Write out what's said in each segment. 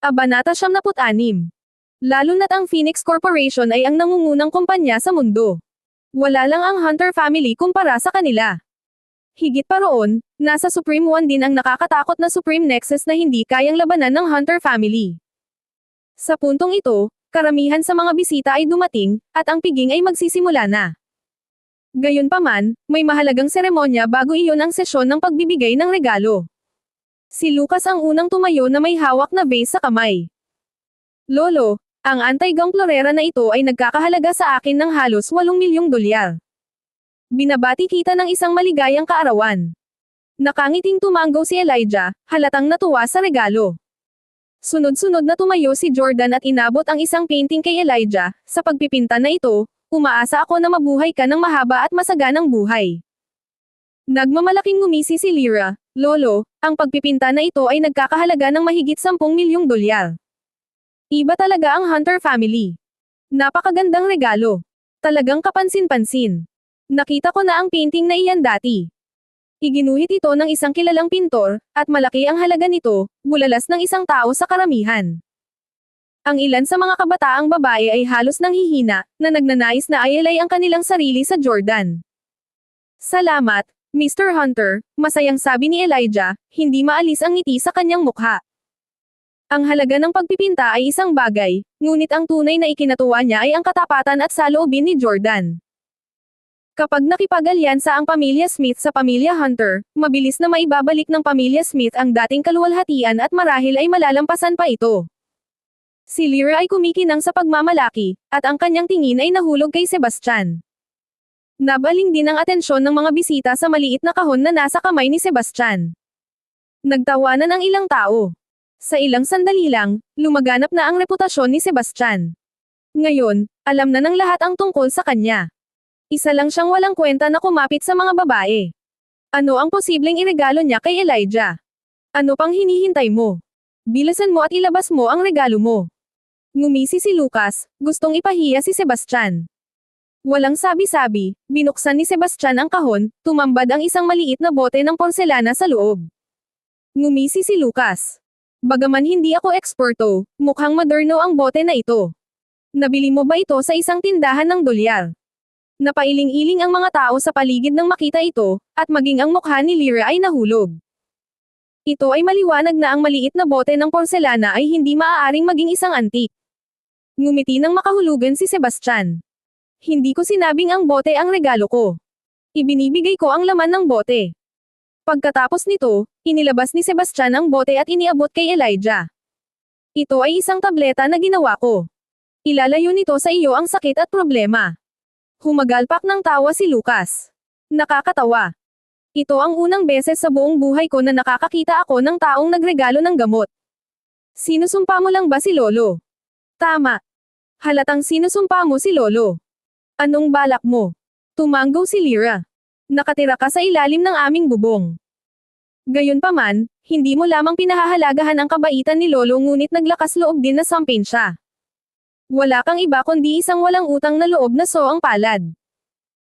Abanata 76. Lalo na't ang Phoenix Corporation ay ang nangungunang kumpanya sa mundo. Wala lang ang Hunter family kumpara sa kanila. Higit pa roon, nasa Supreme One din ang nakakatakot na Supreme Nexus na hindi kayang labanan ng Hunter family. Sa puntong ito, karamihan sa mga bisita ay dumating, at ang piging ay magsisimula na. Gayunpaman, may mahalagang seremonya bago iyon ang sesyon ng pagbibigay ng regalo. Si Lucas ang unang tumayo na may hawak na vase sa kamay. Lolo, ang anti-gang florera na ito ay nagkakahalaga sa akin ng halos 8 milyong dolyar. Binabati kita ng isang maligayang kaarawan. Nakangiting tumango si Elijah, halatang natuwa sa regalo. Sunod-sunod na tumayo si Jordan at inabot ang isang painting kay Elijah, sa pagpipinta na ito, umaasa ako na mabuhay ka ng mahaba at masaganang buhay. Nagmamalaking ngumisi si Lyra, Lolo, ang pagpipinta na ito ay nagkakahalaga ng mahigit 10 milyong dolyar. Iba talaga ang Hunter family. Napakagandang regalo. Talagang kapansin-pansin. Nakita ko na ang painting na iyan dati. Iginuhit ito ng isang kilalang pintor, at malaki ang halaga nito, bulalas ng isang tao sa karamihan. Ang ilan sa mga kabataang babae ay halos nanghihina, na nagnanais na ayalay ang kanilang sarili sa Jordan. Salamat, Mr. Hunter, masayang sabi ni Elijah, hindi maalis ang ngiti sa kanyang mukha. Ang halaga ng pagpipinta ay isang bagay, ngunit ang tunay na ikinatuwa niya ay ang katapatan at saloobin ni Jordan. Kapag nakipag-alyansa ang pamilya Smith sa pamilya Hunter, mabilis na maibabalik ng pamilya Smith ang dating kaluwalhatian at marahil ay malalampasan pa ito. Si Lyra ay kumikinang sa pagmamalaki, at ang kanyang tingin ay nahulog kay Sebastian. Nabaling din ang atensyon ng mga bisita sa maliit na kahon na nasa kamay ni Sebastian. Nagtawanan ang ilang tao. Sa ilang sandali lang, lumaganap na ang reputasyon ni Sebastian. Ngayon, alam na ng lahat ang tungkol sa kanya. Isa lang siyang walang kwenta na kumapit sa mga babae. Ano ang posibleng iregalo niya kay Elijah? Ano pang hinihintay mo? Bilasan mo at ilabas mo ang regalo mo. Ngumisi si Lucas, gustong ipahiya si Sebastian. Walang sabi-sabi, binuksan ni Sebastian ang kahon, tumambad ang isang maliit na bote ng porselana sa loob. Ngumisi si Lucas. Bagaman hindi ako eksperto, mukhang moderno ang bote na ito. Nabili mo ba ito sa isang tindahan ng dolyar? Napailing-iling ang mga tao sa paligid nang makita ito, at maging ang mukha ni Lyra ay nahulog. Ito ay maliwanag na ang maliit na bote ng porselana ay hindi maaaring maging isang antik. Ngumiti ng makahulugan si Sebastian. Hindi ko sinabing ang bote ang regalo ko. Ibinibigay ko ang laman ng bote. Pagkatapos nito, inilabas ni Sebastian ang bote at iniabot kay Elijah. Ito ay isang tableta na ginawa ko. Ilalayo nito sa iyo ang sakit at problema. Humagalpak ng tawa si Lucas. Nakakatawa. Ito ang unang beses sa buong buhay ko na nakakakita ako ng taong nagregalo ng gamot. Sinusumpa mo lang ba si Lolo? Tama. Halatang sinusumpa mo si Lolo. Anong balak mo? Tumanggo si Lyra. Nakatira ka sa ilalim ng aming bubong. Gayunpaman, hindi mo lamang pinahahalagahan ang kabaitan ni Lolo ngunit naglakas loob din na sampin siya. Wala kang iba kundi isang walang utang na loob na so ang palad.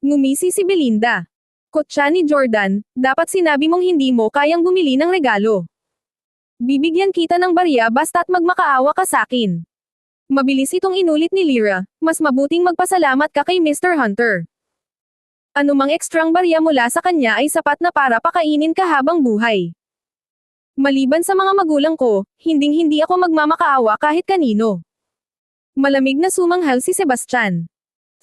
Ngumisi si Belinda. Kotsa ni Jordan, dapat sinabi mong hindi mo kayang bumili ng regalo. Bibigyan kita ng barya basta't magmakaawa ka sa akin. Mabilis itong inulit ni Lyra, mas mabuting magpasalamat ka kay Mr. Hunter. Anumang ekstrang barya mula sa kanya ay sapat na para pakainin ka habang buhay. Maliban sa mga magulang ko, hinding-hindi ako magmamakaawa kahit kanino. Malamig na sumanghal si Sebastian.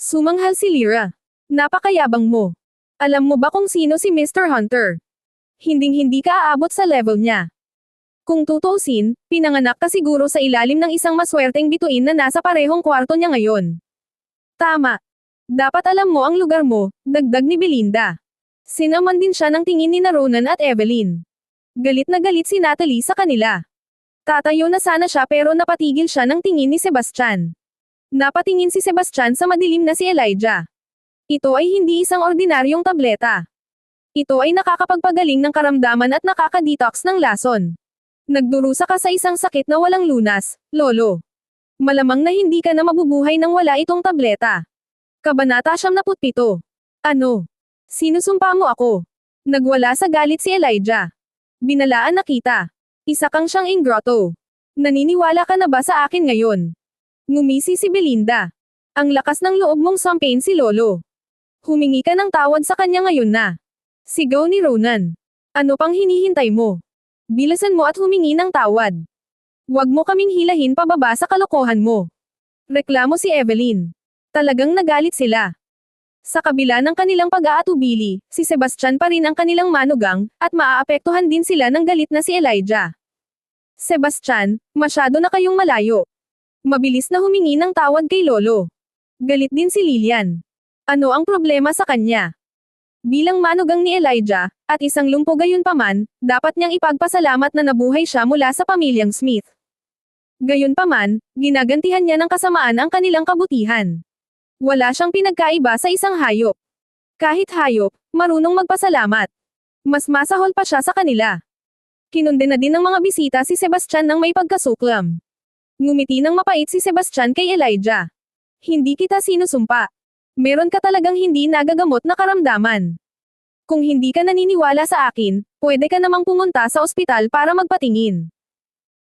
Sumanghal si Lyra. Napakayabang mo. Alam mo ba kung sino si Mr. Hunter? Hinding-hindi ka aabot sa level niya. Kung tutuusin, pinanganak ka siguro sa ilalim ng isang maswerteng bituin na nasa parehong kwarto niya ngayon. Tama. Dapat alam mo ang lugar mo, dagdag ni Belinda. Sinaman din siya ng tingin ni na Ronan at Evelyn. Galit na galit si Natalie sa kanila. Tatayo na sana siya pero napatigil siya ng tingin ni Sebastian. Napatingin si Sebastian sa madilim na si Elijah. Ito ay hindi isang ordinaryong tableta. Ito ay nakakapagpagaling ng karamdaman at nakaka-detox ng lason. Nagdurusa ka sa isang sakit na walang lunas, lolo. Malamang na hindi ka na mabubuhay nang wala itong tableta. Kabanata 77. Ano? Sinusumpa mo ako. Nagwala sa galit si Elijah. Binalaan na kita. Isa kang siyang ingrotto. Naniniwala ka na ba sa akin ngayon? Ngumisi si Belinda. Ang lakas ng loob mong sampain si Lolo. Humingi ka ng tawad sa kanya ngayon na. Sigaw ni Ronan. Ano pang hinihintay mo? Bilasan mo at humingi ng tawad. Huwag mo kaming hilahin pababa sa kalokohan mo. Reklamo si Evelyn. Talagang nagalit sila. Sa kabila ng kanilang pag-aatubili, si Sebastian pa rin ang kanilang manugang, at maaapektuhan din sila ng galit na si Elijah. Sebastian, masyado na kayong malayo. Mabilis na humingi ng tawad kay Lolo. Galit din si Lilian. Ano ang problema sa kanya? Bilang manugang ni Elijah, at isang lumpo gayunpaman, dapat niyang ipagpasalamat na nabuhay siya mula sa pamilyang Smith. Gayunpaman, ginagantihan niya ng kasamaan ang kanilang kabutihan. Wala siyang pinagkaiba sa isang hayop. Kahit hayop, marunong magpasalamat. Mas masahol pa siya sa kanila. Kinunde na din ng mga bisita si Sebastian ng may pagkasuklam. Ngumiti ng mapait si Sebastian kay Elijah. Hindi kita sinusumpa. Meron ka talagang hindi nagagamot na karamdaman. Kung hindi ka naniniwala sa akin, pwede ka namang pumunta sa ospital para magpatingin.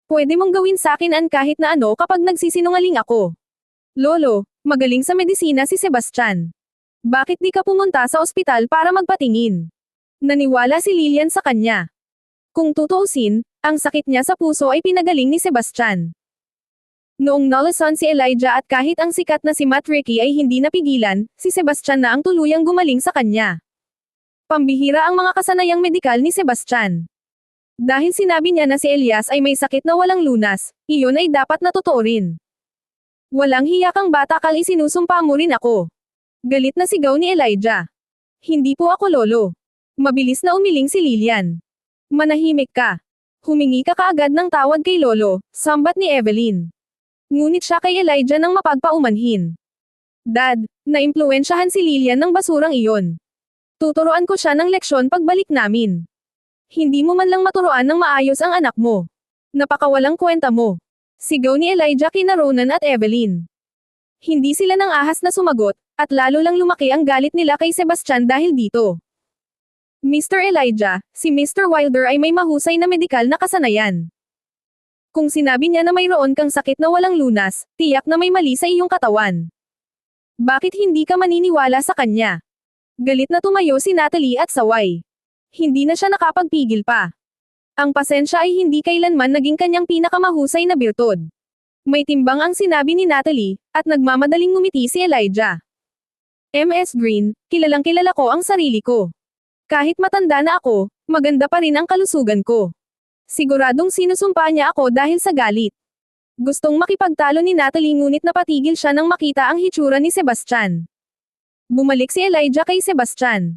Pwede mong gawin sa akin an kahit na ano kapag nagsisinungaling ako. Lolo, magaling sa medisina si Sebastian. Bakit di ka pumunta sa ospital para magpatingin? Naniwala si Lilian sa kanya. Kung tutuusin, ang sakit niya sa puso ay pinagaling ni Sebastian. Noong nalason si Elijah at kahit ang sikat na si Matt Ricky ay hindi napigilan, si Sebastian na ang tuluyang gumaling sa kanya. Pambihira ang mga kasanayang medikal ni Sebastian. Dahil sinabi niya na si Elias ay may sakit na walang lunas, iyon ay dapat na totoo rin. Walang hiyakang bata kal isinusumpa mo rin ako. Galit na sigaw ni Elijah. Hindi po ako lolo. Mabilis na umiling si Lilian. Manahimik ka. Humingi ka kaagad ng tawad kay lolo, sambat ni Evelyn. Ngunit siya kay Elijah nang mapagpaumanhin. Dad, naimpluensyahan si Lilian ng basurang iyon. Tuturuan ko siya ng leksyon pagbalik namin. Hindi mo man lang maturuan ng maayos ang anak mo. Napakawalang kwenta mo. Sigaw ni Elijah kina Ronan at Evelyn. Hindi sila nang ahas na sumagot, at lalo lang lumaki ang galit nila kay Sebastian dahil dito. Mr. Elijah, si Mr. Wilder ay may mahusay na medikal na kasanayan. Kung sinabi niya na mayroon kang sakit na walang lunas, tiyak na may mali sa iyong katawan. Bakit hindi ka maniniwala sa kanya? Galit na tumayo si Natalie at saway. Hindi na siya nakapagpigil pa. Ang pasensya ay hindi kailanman naging kanyang pinakamahusay na birtod. May timbang ang sinabi ni Natalie, at nagmamadaling ngumiti si Elijah. MS Green, kilalang kilala ko ang sarili ko. Kahit matanda na ako, maganda pa rin ang kalusugan ko. Siguradong sinusumpa niya ako dahil sa galit. Gustong makipagtalo ni Natalie ngunit napatigil siya nang makita ang hitsura ni Sebastian. Bumalik si Elijah kay Sebastian.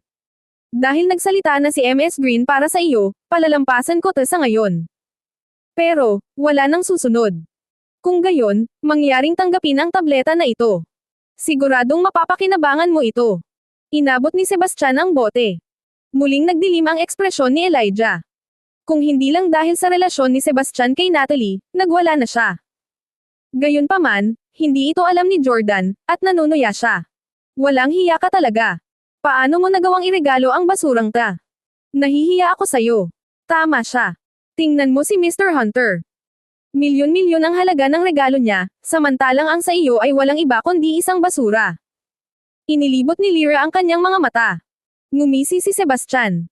Dahil nagsalita na si MS Green para sa iyo, palalampasan ko to sa ngayon. Pero, wala nang susunod. Kung gayon, mangyaring tanggapin ang tableta na ito. Siguradong mapapakinabangan mo ito. Inabot ni Sebastian ang bote. Muling nagdilim ang ekspresyon ni Elijah. Kung hindi lang dahil sa relasyon ni Sebastian kay Natalie, nagwala na siya. Gayunpaman, hindi ito alam ni Jordan, at nanunuya siya. Walang hiya ka talaga. Paano mo nagawang iregalo ang basurang ta? Nahihiya ako sa'yo. Tama siya. Tingnan mo si Mr. Hunter. Milyon-milyon ang halaga ng regalo niya, samantalang ang sa iyo ay walang iba kundi isang basura. Inilibot ni Lyra ang kanyang mga mata. Ngumisi si Sebastian.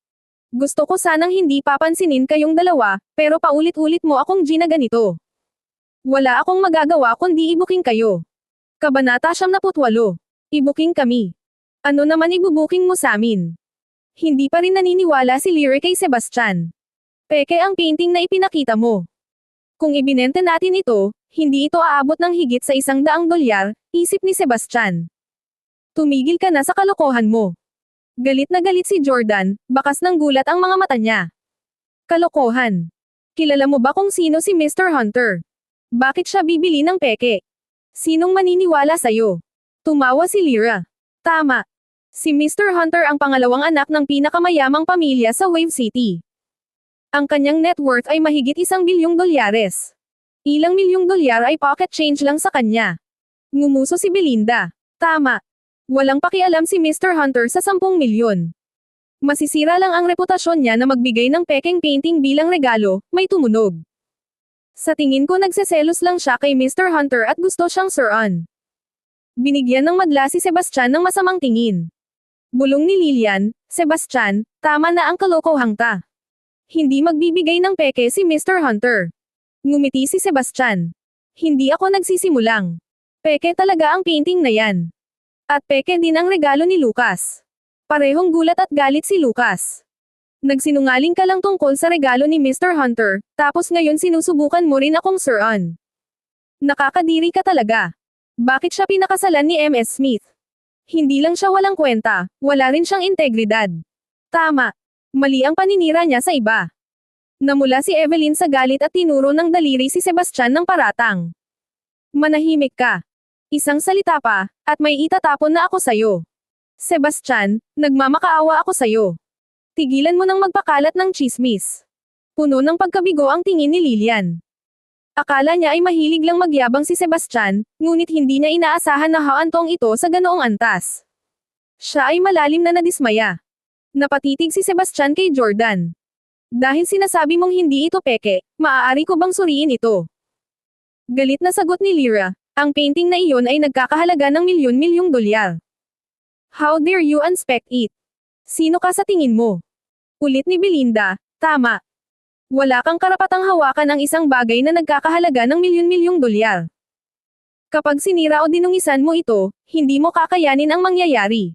Gusto ko sanang hindi papansinin kayong dalawa, pero paulit-ulit mo akong ginaganito. Wala akong magagawa kundi ibuking kayo. Kabanata siyam na putwalo. Ibuking kami. Ano naman ibubuking mo sa amin? Hindi pa rin naniniwala si Lyric kay Sebastian. Peke ang painting na ipinakita mo. Kung ibinente natin ito, hindi ito aabot ng higit sa isang daang dolyar, isip ni Sebastian. Tumigil ka na sa kalokohan mo. Galit na galit si Jordan, bakas ng gulat ang mga mata niya. Kalokohan. Kilala mo ba kung sino si Mr. Hunter? Bakit siya bibili ng peke? Sinong maniniwala sa'yo? Tumawa si Lyra. Tama. Si Mr. Hunter ang pangalawang anak ng pinakamayamang pamilya sa Wave City. Ang kanyang net worth ay mahigit isang bilyong dolyares. Ilang milyong dolyar ay pocket change lang sa kanya. Ngumuso si Belinda. Tama. Walang pakialam si Mr. Hunter sa 10 milyon. Masisira lang ang reputasyon niya na magbigay ng peking painting bilang regalo, may tumunog. Sa tingin ko nagseselos lang siya kay Mr. Hunter at gusto siyang suran. Binigyan ng madla si Sebastian ng masamang tingin. Bulong ni Lilian, Sebastian, tama na ang kalokohang ta. Hindi magbibigay ng peke si Mr. Hunter. Ngumiti si Sebastian. Hindi ako nagsisimulang. Peke talaga ang painting na yan. At peke din ang regalo ni Lucas. Parehong gulat at galit si Lucas. Nagsinungaling ka lang tungkol sa regalo ni Mr. Hunter, tapos ngayon sinusubukan mo rin akong suran. Nakakadiri ka talaga. Bakit siya pinakasalan ni MS Smith? Hindi lang siya walang kwenta, wala rin siyang integridad. Tama. Mali ang paninira niya sa iba. Namula si Evelyn sa galit at tinuro ng daliri si Sebastian ng paratang. Manahimik ka. Isang salita pa, at may itatapon na ako sayo. Sebastian, nagmamakaawa ako sayo. Tigilan mo nang magpakalat ng chismis. Puno ng pagkabigo ang tingin ni Lilian. Akala niya ay mahilig lang magyabang si Sebastian, ngunit hindi niya inaasahan na haantong ito sa ganoong antas. Siya ay malalim na nadismaya. Napatitig si Sebastian kay Jordan. Dahil sinasabi mong hindi ito peke, maaari ko bang suriin ito? Galit na sagot ni Lyra, ang painting na iyon ay nagkakahalaga ng milyon-milyong dolyar. How dare you unspec it? Sino ka sa tingin mo? Ulit ni Belinda, tama. Wala kang karapatang hawakan ang isang bagay na nagkakahalaga ng milyon-milyong dolyar. Kapag sinira o dinungisan mo ito, hindi mo kakayanin ang mangyayari.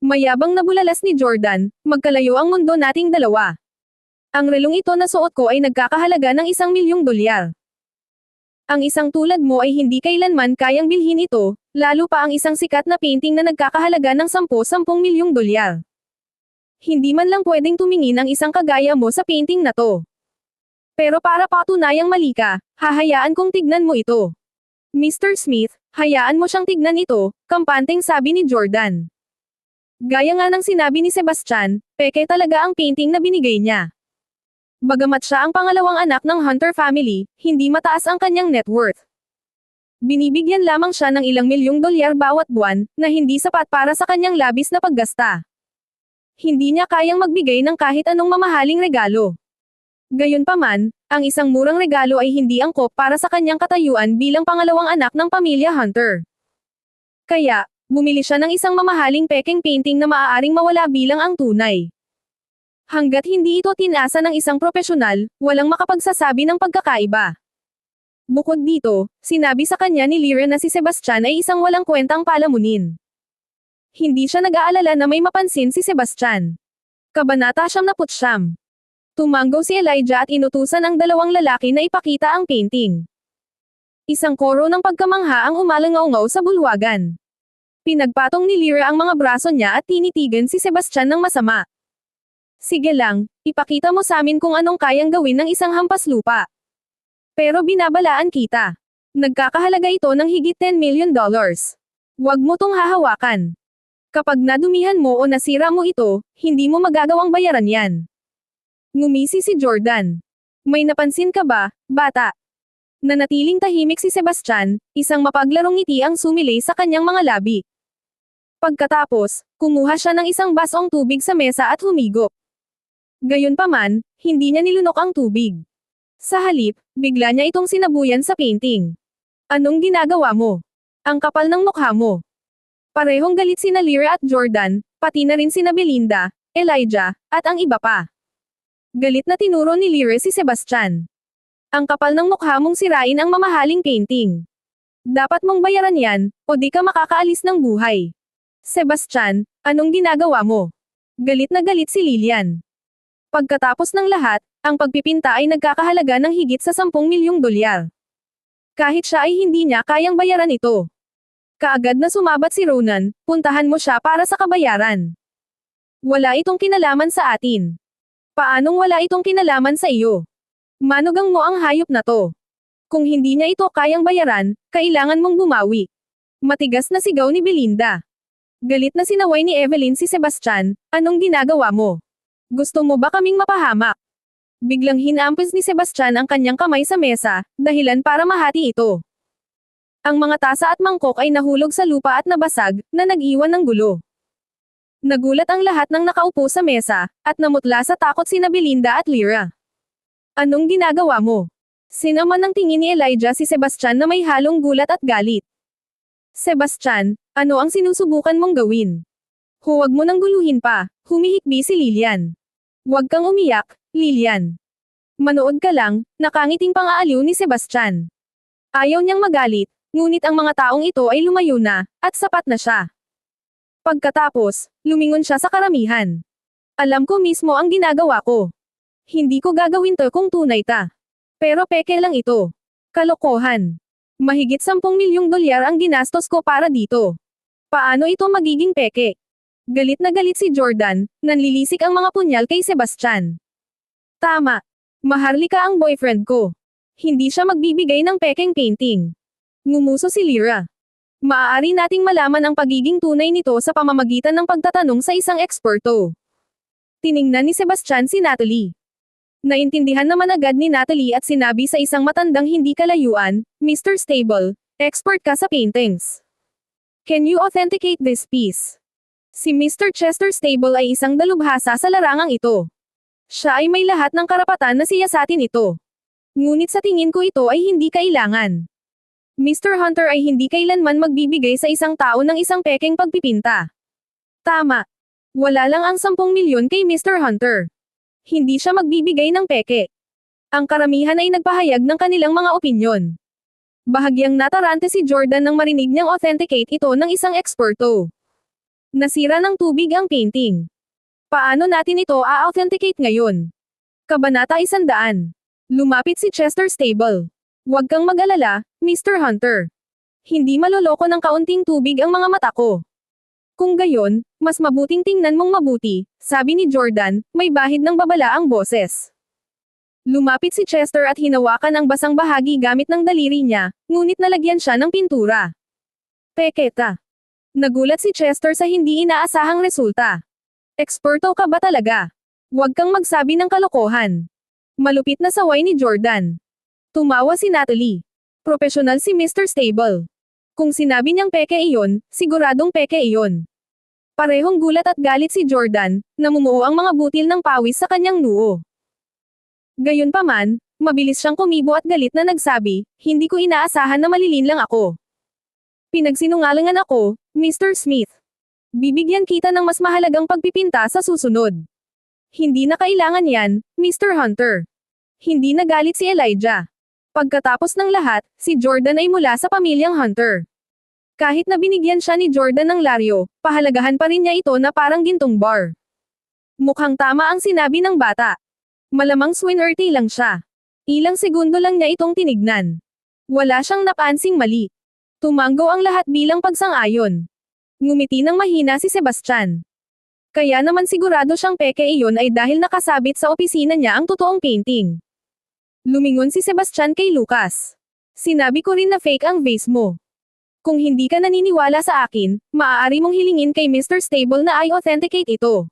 Mayabang na bulalas ni Jordan, magkalayo ang mundo nating dalawa. Ang relong ito na suot ko ay nagkakahalaga ng isang milyong dolyar. Ang isang tulad mo ay hindi kailanman kayang bilhin ito, lalo pa ang isang sikat na painting na nagkakahalaga ng 10-10 milyong dolyar. Hindi man lang pwedeng tumingin ang isang kagaya mo sa painting na to. Pero para patunayang mali ka, hahayaan kong tignan mo ito. Mr. Smith, hayaan mo siyang tignan ito, kampanteng sabi ni Jordan. Gaya nga ng sinabi ni Sebastian, peke talaga ang painting na binigay niya. Bagamat siya ang pangalawang anak ng Hunter family, hindi mataas ang kanyang net worth. Binibigyan lamang siya ng ilang milyong dolyar bawat buwan, na hindi sapat para sa kanyang labis na paggasta hindi niya kayang magbigay ng kahit anong mamahaling regalo. Gayunpaman, ang isang murang regalo ay hindi angkop para sa kanyang katayuan bilang pangalawang anak ng pamilya Hunter. Kaya, bumili siya ng isang mamahaling peking painting na maaaring mawala bilang ang tunay. Hanggat hindi ito tinasa ng isang profesional, walang makapagsasabi ng pagkakaiba. Bukod dito, sinabi sa kanya ni Lyra na si Sebastian ay isang walang kwentang palamunin. Hindi siya nag-aalala na may mapansin si Sebastian. Kabanata siyam na putsyam. Tumanggo si Elijah at inutusan ang dalawang lalaki na ipakita ang painting. Isang koro ng pagkamangha ang umalangaw sa bulwagan. Pinagpatong ni Lyra ang mga braso niya at tinitigan si Sebastian ng masama. Sige lang, ipakita mo sa amin kung anong kayang gawin ng isang hampas lupa. Pero binabalaan kita. Nagkakahalaga ito ng higit 10 million dollars. Huwag mo tong hahawakan. Kapag nadumihan mo o nasira mo ito, hindi mo magagawang bayaran yan. Ngumisi si Jordan. May napansin ka ba, bata? Nanatiling tahimik si Sebastian, isang mapaglarong ngiti ang sumilay sa kanyang mga labi. Pagkatapos, kumuha siya ng isang basong tubig sa mesa at humigop. Gayunpaman, hindi niya nilunok ang tubig. Sa halip, bigla niya itong sinabuyan sa painting. Anong ginagawa mo? Ang kapal ng mukha mo. Parehong galit sina Lyra at Jordan, pati na rin sina Belinda, Elijah, at ang iba pa. Galit na tinuro ni Lyra si Sebastian. Ang kapal ng mukha mong sirain ang mamahaling painting. Dapat mong bayaran yan, o di ka makakaalis ng buhay. Sebastian, anong ginagawa mo? Galit na galit si Lilian. Pagkatapos ng lahat, ang pagpipinta ay nagkakahalaga ng higit sa 10 milyong dolyar. Kahit siya ay hindi niya kayang bayaran ito. Kaagad na sumabat si Ronan, puntahan mo siya para sa kabayaran. Wala itong kinalaman sa atin. Paanong wala itong kinalaman sa iyo? Manugang mo ang hayop na to. Kung hindi niya ito kayang bayaran, kailangan mong bumawi. Matigas na sigaw ni Belinda. Galit na sinaway ni Evelyn si Sebastian, anong ginagawa mo? Gusto mo ba kaming mapahamak? Biglang hinampis ni Sebastian ang kanyang kamay sa mesa, dahilan para mahati ito. Ang mga tasa at mangkok ay nahulog sa lupa at nabasag, na nag-iwan ng gulo. Nagulat ang lahat ng nakaupo sa mesa, at namutla sa takot sina Belinda at Lyra. Anong ginagawa mo? Sinama ng tingin ni Elijah si Sebastian na may halong gulat at galit. Sebastian, ano ang sinusubukan mong gawin? Huwag mo nang guluhin pa, humihikbi si Lilian. Huwag kang umiyak, Lilian. Manood ka lang, nakangiting pang-aaliw ni Sebastian. Ayaw niyang magalit, ngunit ang mga taong ito ay lumayo na, at sapat na siya. Pagkatapos, lumingon siya sa karamihan. Alam ko mismo ang ginagawa ko. Hindi ko gagawin to kung tunay ta. Pero peke lang ito. Kalokohan. Mahigit 10 milyong dolyar ang ginastos ko para dito. Paano ito magiging peke? Galit na galit si Jordan, nanlilisik ang mga punyal kay Sebastian. Tama. Maharlika ang boyfriend ko. Hindi siya magbibigay ng pekeng painting. Ngumuso si Lyra. Maaari nating malaman ang pagiging tunay nito sa pamamagitan ng pagtatanong sa isang eksperto. Tiningnan ni Sebastian si Natalie. Naintindihan naman agad ni Natalie at sinabi sa isang matandang hindi kalayuan, Mr. Stable, expert ka sa paintings. Can you authenticate this piece? Si Mr. Chester Stable ay isang dalubhasa sa larangang ito. Siya ay may lahat ng karapatan na siyasatin ito. Ngunit sa tingin ko ito ay hindi kailangan. Mr. Hunter ay hindi kailanman magbibigay sa isang tao ng isang pekeng pagpipinta. Tama. Wala lang ang 10 milyon kay Mr. Hunter hindi siya magbibigay ng peke. Ang karamihan ay nagpahayag ng kanilang mga opinyon. Bahagyang natarante si Jordan nang marinig niyang authenticate ito ng isang eksperto. Nasira ng tubig ang painting. Paano natin ito a-authenticate ngayon? Kabanata 100. Lumapit si Chester Stable. Huwag kang mag-alala, Mr. Hunter. Hindi maloloko ng kaunting tubig ang mga mata ko. Kung gayon, mas mabuting tingnan mong mabuti, sabi ni Jordan, may bahid ng babala ang boses. Lumapit si Chester at hinawakan ang basang bahagi gamit ng daliri niya, ngunit nalagyan siya ng pintura. Peketa. Nagulat si Chester sa hindi inaasahang resulta. Eksperto ka ba talaga? Huwag kang magsabi ng kalokohan. Malupit na saway ni Jordan. Tumawa si Natalie. Profesional si Mr. Stable. Kung sinabi niyang peke iyon, siguradong peke iyon. Parehong gulat at galit si Jordan, namumuo ang mga butil ng pawis sa kanyang noo. Gayunpaman, mabilis siyang kumibo at galit na nagsabi, hindi ko inaasahan na malilin lang ako. Pinagsinungalingan ako, Mr. Smith. Bibigyan kita ng mas mahalagang pagpipinta sa susunod. Hindi na kailangan yan, Mr. Hunter. Hindi nagalit si Elijah. Pagkatapos ng lahat, si Jordan ay mula sa pamilyang Hunter. Kahit na binigyan siya ni Jordan ng laryo, pahalagahan pa rin niya ito na parang gintong bar. Mukhang tama ang sinabi ng bata. Malamang swinerte lang siya. Ilang segundo lang niya itong tinignan. Wala siyang napansing mali. Tumanggo ang lahat bilang pagsang-ayon. Ngumiti ng mahina si Sebastian. Kaya naman sigurado siyang peke iyon ay dahil nakasabit sa opisina niya ang totoong painting. Lumingon si Sebastian kay Lucas. Sinabi ko rin na fake ang vase mo. Kung hindi ka naniniwala sa akin, maaari mong hilingin kay Mr. Stable na i-authenticate ito.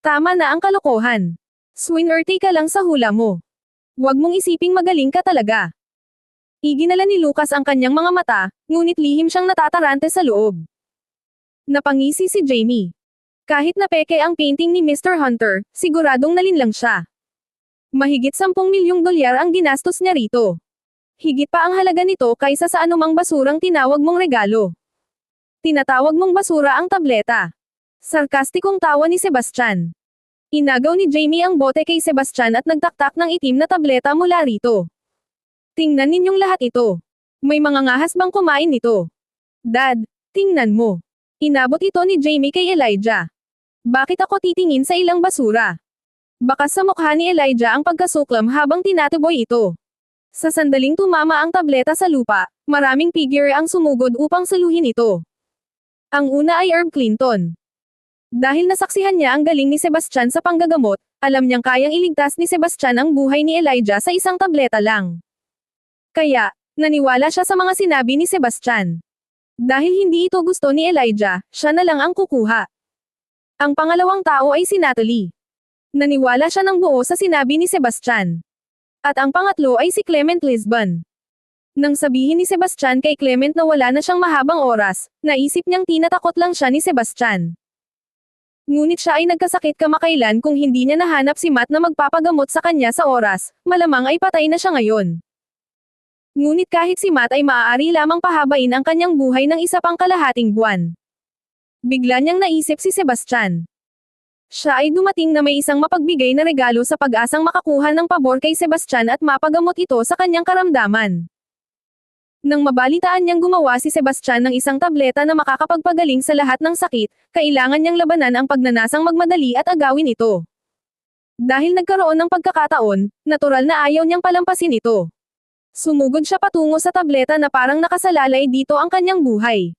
Tama na ang kalokohan. Swinerte ka lang sa hula mo. Huwag mong isiping magaling ka talaga. Iginala ni Lucas ang kanyang mga mata, ngunit lihim siyang natatarante sa loob. Napangisi si Jamie. Kahit na peke ang painting ni Mr. Hunter, siguradong nalinlang siya. Mahigit 10 milyong dolyar ang ginastos niya rito. Higit pa ang halaga nito kaysa sa anumang basurang tinawag mong regalo. Tinatawag mong basura ang tableta. Sarkastikong tawa ni Sebastian. Inagaw ni Jamie ang bote kay Sebastian at nagtaktak ng itim na tableta mula rito. Tingnan ninyong lahat ito. May mga ngahas bang kumain nito? Dad, tingnan mo. Inabot ito ni Jamie kay Elijah. Bakit ako titingin sa ilang basura? Baka sa mukha ni Elijah ang pagkasuklam habang tinatuboy ito. Sa sandaling tumama ang tableta sa lupa, maraming figure ang sumugod upang saluhin ito. Ang una ay Herb Clinton. Dahil nasaksihan niya ang galing ni Sebastian sa panggagamot, alam niyang kayang iligtas ni Sebastian ang buhay ni Elijah sa isang tableta lang. Kaya, naniwala siya sa mga sinabi ni Sebastian. Dahil hindi ito gusto ni Elijah, siya na lang ang kukuha. Ang pangalawang tao ay si Natalie. Naniwala siya ng buo sa sinabi ni Sebastian. At ang pangatlo ay si Clement Lisbon. Nang sabihin ni Sebastian kay Clement na wala na siyang mahabang oras, naisip niyang tinatakot lang siya ni Sebastian. Ngunit siya ay nagkasakit kamakailan kung hindi niya nahanap si Matt na magpapagamot sa kanya sa oras, malamang ay patay na siya ngayon. Ngunit kahit si Matt ay maaari lamang pahabain ang kanyang buhay ng isa pang kalahating buwan. Bigla niyang naisip si Sebastian. Siya ay dumating na may isang mapagbigay na regalo sa pag-asang makakuha ng pabor kay Sebastian at mapagamot ito sa kanyang karamdaman. Nang mabalitaan niyang gumawa si Sebastian ng isang tableta na makakapagpagaling sa lahat ng sakit, kailangan niyang labanan ang pagnanasang magmadali at agawin ito. Dahil nagkaroon ng pagkakataon, natural na ayaw niyang palampasin ito. Sumugod siya patungo sa tableta na parang nakasalalay dito ang kanyang buhay.